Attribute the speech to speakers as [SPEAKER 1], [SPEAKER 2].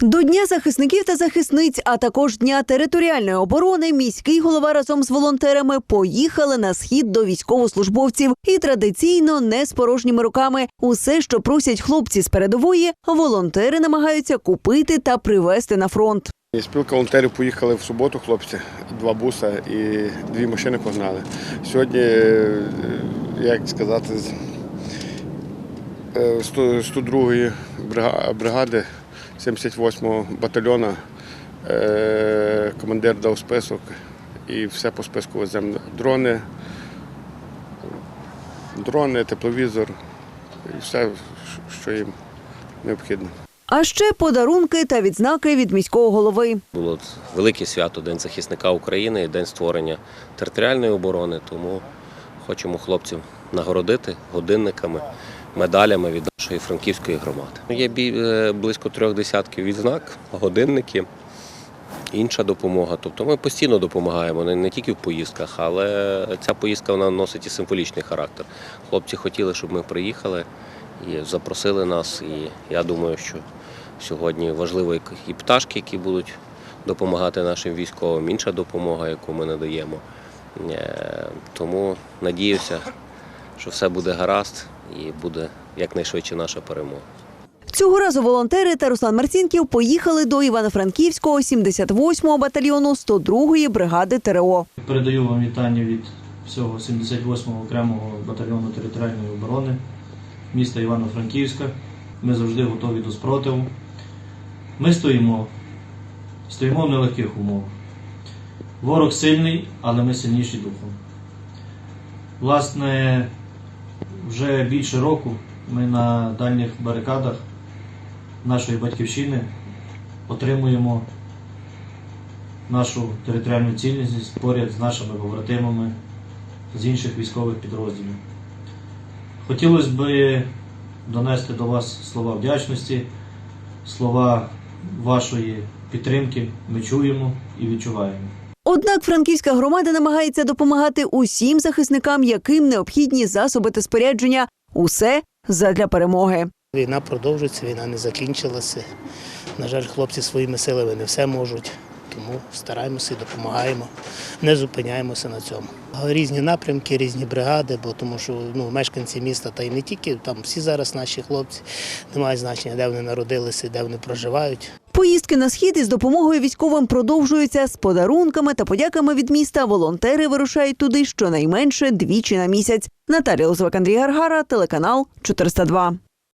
[SPEAKER 1] До Дня захисників та захисниць, а також Дня територіальної оборони, міський голова разом з волонтерами поїхали на схід до військовослужбовців і традиційно не з порожніми руками. Усе, що просять хлопці з передової, волонтери намагаються купити та привезти на фронт.
[SPEAKER 2] Спілка волонтерів поїхали в суботу, хлопці, два буса і дві машини погнали. Сьогодні, е, як сказати, з е, 100 102-ї бригади 78-го батальйону е, командир дав список і все по списку веземо. Дрони, дрони, тепловізор і все, що їм необхідно.
[SPEAKER 1] А ще подарунки та відзнаки від міського голови.
[SPEAKER 3] Було велике свято День захисника України і День створення територіальної оборони. Тому хочемо хлопців нагородити годинниками, медалями від нашої франківської громади. Є е, близько трьох десятків відзнак, годинники, інша допомога. Тобто ми постійно допомагаємо не, тільки в поїздках, але ця поїздка вона носить і символічний характер. Хлопці хотіли, щоб ми приїхали і запросили нас. І я думаю, що сьогодні важливо і- і пташки, які будуть допомагати нашим військовим, інша допомога, яку ми надаємо. Е, Тому надіюся, що все буде гаразд і буде якнайшвидше наша перемога.
[SPEAKER 1] Цього разу волонтери та Руслан Марцінків поїхали до Івано-Франківського 78-го батальйону 102-ї бригади ТРО.
[SPEAKER 4] Передаю вам вітання від всього 78-го окремого батальйону територіальної оборони міста Івано-Франківська. Ми завжди готові до спротиву. Ми стоїмо, стоїмо в нелегких умовах. Ворог сильний, але ми сильніші духом. Власне, вже більше року ми на дальніх барикадах нашої батьківщини отримуємо нашу територіальну цілісність поряд з нашими побратимами з інших військових підрозділів. Хотілося б донести до вас слова вдячності, слова вашої підтримки. Ми чуємо і відчуваємо.
[SPEAKER 1] Однак франківська громада намагається допомагати усім захисникам, яким необхідні засоби та спорядження. Усе задля перемоги.
[SPEAKER 5] Війна продовжується, війна не закінчилася. На жаль, хлопці своїми силами не все можуть, тому стараємося і допомагаємо, не зупиняємося на цьому. Різні напрямки, різні бригади, бо тому що ну, мешканці міста, та й не тільки там всі зараз наші хлопці, немає значення, де вони народилися, де вони проживають.
[SPEAKER 1] Поїздки на схід із допомогою військовим продовжуються з подарунками та подяками від міста. Волонтери вирушають туди щонайменше двічі на місяць. Наталія Лозовик, Андрій Гаргара, телеканал 402.